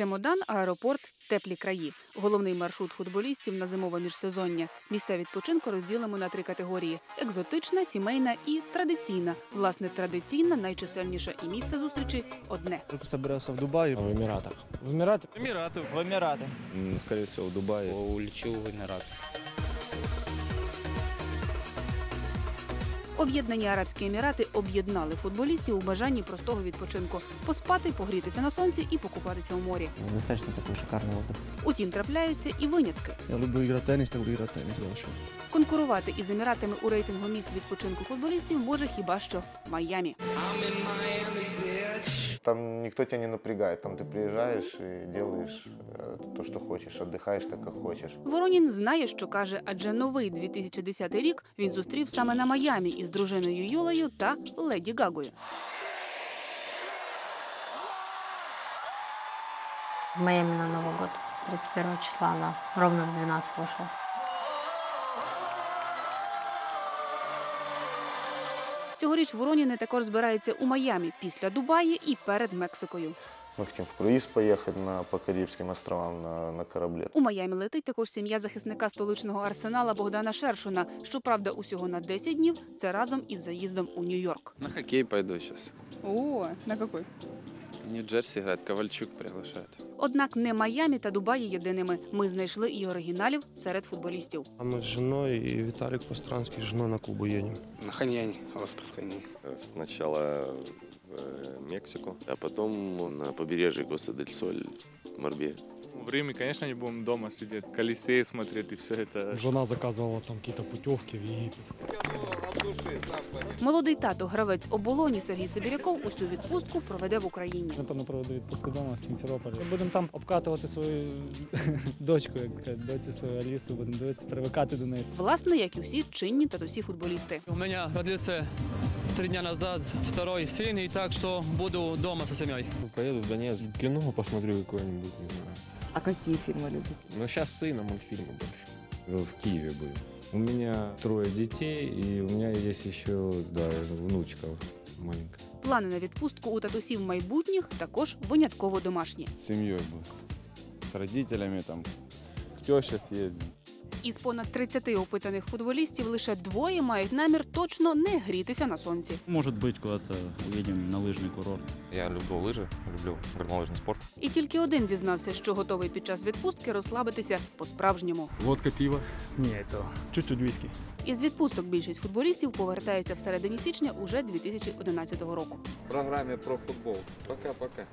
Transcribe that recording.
Чемодан, аеропорт, теплі краї. Головний маршрут футболістів на зимове міжсезоння. Місця відпочинку розділимо на три категорії: екзотична, сімейна і традиційна. Власне, традиційна найчисельніша і місце зустрічі одне. Собирался в Дубае. В Эмиратах. В Эмираты? Эмираты. В Эмираты. М, Скорее всего, в Дубае. Улечу в Эмират. Об'єднані Арабські Емірати об'єднали футболістів у бажанні простого відпочинку поспати, погрітися на сонці і покупатися у морі. Достатньо такой шикарный отдых. Утім, трапляються і винятки. Я люблю грати в теннис, люблю грати в больше. Конкурувати із еміратами у рейтингу місць відпочинку футболістів може хіба що Майамі. Там никто тебя не напрягает, там ты приезжаешь и делаешь э, то, что хочешь, отдыхаешь так, как хочешь. Воронін знає, що каже, адже новий 2010 рік він зустрів саме на Майамі із дружиною Юлею та Леді Гагою. В Майами на Новый год. 31 числа она ровно в 12 вышла. Цьогоріч Вороніни також збираються у Майамі після Дубаї і перед Мексикою. Ми хотим в круїз поїхати на, по Карибським островам на, на кораблі. У Майамі летить також сім'я захисника столичного арсенала Богдана Шершуна. Щоправда, усього на 10 днів. Це разом із заїздом у Нью-Йорк. На хокей пойду зараз. О, на який? Нью-Джерси играет, Ковальчук приглашает. Однак не Майамі та Дубаї єдиними. Ми знайшли і оригіналів серед футболістів. А мы с женой и Виталик Постранский с женой на Кубу едем. На Ханьяне, остров Ханьяни. Сначала в э, Мексику, а потом на побережье Коста-дель-Соль, Морбе. В Риме, конечно, не будем дома сидеть, Колизей смотреть и все это. Жена заказывала там какие-то путевки в Египет. Молодий тато, гравець оболоні Сергій Сибіряков усю відпустку проведе в Україні. Напевно, проведу відпустку вдома в Сімферополі. Будемо там обкатувати свою дочку, як кажуть, доці свою Алісу, будемо дивитися, привикати до неї. Власне, як і всі чинні татусі футболісти. У меня родился три дня назад второй сын, и так что буду дома со семьей. Поеду в Донецк, кино посмотрю какое-нибудь, не знаю. А какие фильмы любите? Но сейчас сына мультфильмы больше. В Киеве были. У меня трое детей, и у меня есть еще, да, внучка маленькая. Плани на відпустку у татусів майбутніх також винятково домашні. З сім'єю був. З родителями там. К тещі съездим. Із понад 30 опитаних футболістів лише двоє мають намір точно не грітися на сонці. Может быть, куда-то уедем на лыжный курорт. Я люблю лыжи, люблю горнолыжный спорт. І тільки один зізнався, що готовий під час відпустки розслабитися по-справжньому. Водка, пиво. Не, это чуть-чуть виски. Із відпусток більшість футболістів повертається в середині січня уже 2011 року. В программе про футбол. Пока-пока.